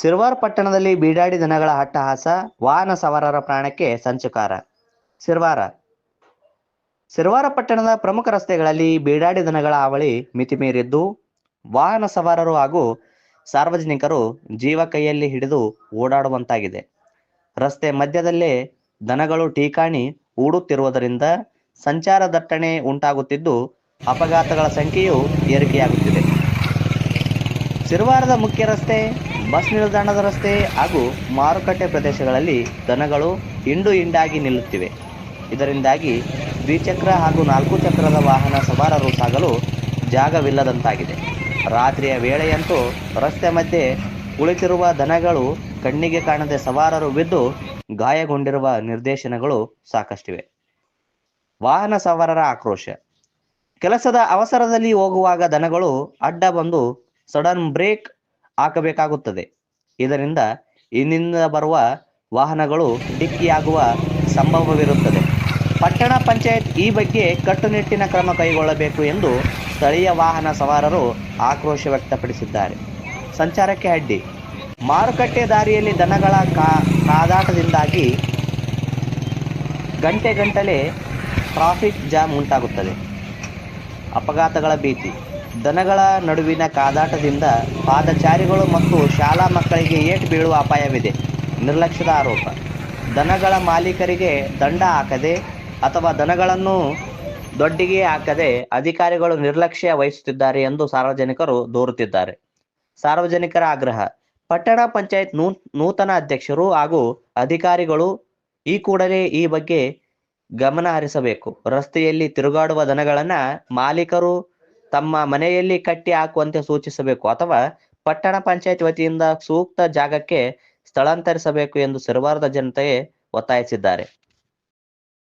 ಸಿರ್ವಾರ್ ಪಟ್ಟಣದಲ್ಲಿ ಬೀಡಾಡಿ ದನಗಳ ಅಟ್ಟಹಾಸ, ವಾಹನ ಸವಾರರ ಪ್ರಾಣಕ್ಕೆ ಸಂಚುಕಾರ. ಸಿರ್ವಾರ. ಸಿರ್ವಾರ ಪಟ್ಟಣದ ಪ್ರಮುಖ ರಸ್ತೆಗಳಲ್ಲಿ ಬೀಡಾಡಿ ದನಗಳ ಹಾವಳಿ ಮಿತಿಮೀರಿದ್ದು, ವಾಹನ ಸವಾರರು ಹಾಗೂ ಸಾರ್ವಜನಿಕರು ಜೀವ ಕೈಯಲ್ಲಿ ಹಿಡಿದು ಓಡಾಡುವಂತಾಗಿದೆ. ರಸ್ತೆ ಮಧ್ಯದಲ್ಲೇ ದನಗಳು ಟೀಕಾಣಿ ಊಡುತ್ತಿರುವುದರಿಂದ ಸಂಚಾರ ದಟ್ಟಣೆ ಉಂಟಾಗುತ್ತಿದ್ದು, ಅಪಘಾತಗಳ ಸಂಖ್ಯೆಯು ಏರಿಕೆಯಾಗುತ್ತಿದೆ. ಸಿರ್ವಾರದ ಮುಖ್ಯ ರಸ್ತೆ ಬಸ್ ನಿಲ್ದಾಣದ ರಸ್ತೆ ಹಾಗೂ ಮಾರುಕಟ್ಟೆ ಪ್ರದೇಶಗಳಲ್ಲಿ ದನಗಳು ಹಿಂಡು ಹಿಂಡಾಗಿ ನಿಲ್ಲುತ್ತಿವೆ. ಇದರಿಂದಾಗಿ ದ್ವಿಚಕ್ರ ಹಾಗೂ ನಾಲ್ಕು ಚಕ್ರದ ವಾಹನ ಸವಾರರು ಸಾಗಲು ಜಾಗವಿಲ್ಲದಂತಾಗಿದೆ. ರಾತ್ರಿಯ ವೇಳೆಯಂತೂ ರಸ್ತೆ ಮಧ್ಯೆ ಕುಳಿತಿರುವ ದನಗಳು ಕಣ್ಣಿಗೆ ಕಾಣದೆ ಸವಾರರು ಬಿದ್ದು ಗಾಯಗೊಂಡಿರುವ ನಿರ್ದೇಶನಗಳು ಸಾಕಷ್ಟಿವೆ. ವಾಹನ ಸವಾರರ ಆಕ್ರೋಶ. ಕೆಲಸದ ಅವಸರದಲ್ಲಿ ಹೋಗುವಾಗ ದನಗಳು ಅಡ್ಡ ಬಂದು ಸಡನ್ ಬ್ರೇಕ್ ಹಾಕಬೇಕಾಗುತ್ತದೆ. ಇದರಿಂದ ಇನ್ನಿಂದ ಬರುವ ವಾಹನಗಳು ಡಿಕ್ಕಿಯಾಗುವ ಸಂಭವವಿರುತ್ತದೆ. ಪಟ್ಟಣ ಪಂಚಾಯತ್ ಈ ಬಗ್ಗೆ ಕಟ್ಟುನಿಟ್ಟಿನ ಕ್ರಮ ಕೈಗೊಳ್ಳಬೇಕು ಎಂದು ಸ್ಥಳೀಯ ವಾಹನ ಸವಾರರು ಆಕ್ರೋಶ ವ್ಯಕ್ತಪಡಿಸಿದ್ದಾರೆ. ಸಂಚಾರಕ್ಕೆ ಅಡ್ಡಿ. ಮಾರುಕಟ್ಟೆ ದಾರಿಯಲ್ಲಿ ದನಗಳ ಕಾದಾಟದಿಂದಾಗಿ ಗಂಟೆ ಗಂಟಲೆ ಟ್ರಾಫಿಕ್ ಜಾಮ್ ಉಂಟಾಗುತ್ತದೆ. ಅಪಘಾತಗಳ ಭೀತಿ. ದನಗಳ ನಡುವಿನ ಕಾದಾಟದಿಂದ ಪಾದಚಾರಿಗಳು ಮತ್ತು ಶಾಲಾ ಮಕ್ಕಳಿಗೆ ಏಟು ಬೀಳುವ ಅಪಾಯವಿದೆ. ನಿರ್ಲಕ್ಷ್ಯದ ಆರೋಪ. ದನಗಳ ಮಾಲೀಕರಿಗೆ ದಂಡ ಹಾಕದೆ ಅಥವಾ ದನಗಳನ್ನು ದೊಡ್ಡಿಗೆ ಹಾಕದೆ ಅಧಿಕಾರಿಗಳು ನಿರ್ಲಕ್ಷ್ಯ ವಹಿಸುತ್ತಿದ್ದಾರೆ ಎಂದು ಸಾರ್ವಜನಿಕರು ದೂರುತ್ತಿದ್ದಾರೆ. ಸಾರ್ವಜನಿಕರ ಆಗ್ರಹ. ಪಟ್ಟಣ ಪಂಚಾಯತ್ ನೂ ನೂತನ ಅಧ್ಯಕ್ಷರು ಹಾಗೂ ಅಧಿಕಾರಿಗಳು ಈ ಕೂಡಲೇ ಈ ಬಗ್ಗೆ ಗಮನ ಹರಿಸಬೇಕು ರಸ್ತೆಯಲ್ಲಿ ತಿರುಗಾಡುವ ದನಗಳನ್ನ ಮಾಲೀಕರು ತಮ್ಮ ಮನೆಯಲ್ಲಿ ಕಟ್ಟಿ ಹಾಕುವಂತೆ ಸೂಚಿಸಬೇಕು ಅಥವಾ ಪಟ್ಟಣ ಪಂಚಾಯತ್ ವತಿಯಿಂದ ಸೂಕ್ತ ಜಾಗಕ್ಕೆ ಸ್ಥಳಾಂತರಿಸಬೇಕು ಎಂದು ಸಿರವಾರದ ಜನತೆ ಒತ್ತಾಯಿಸಿದ್ದಾರೆ.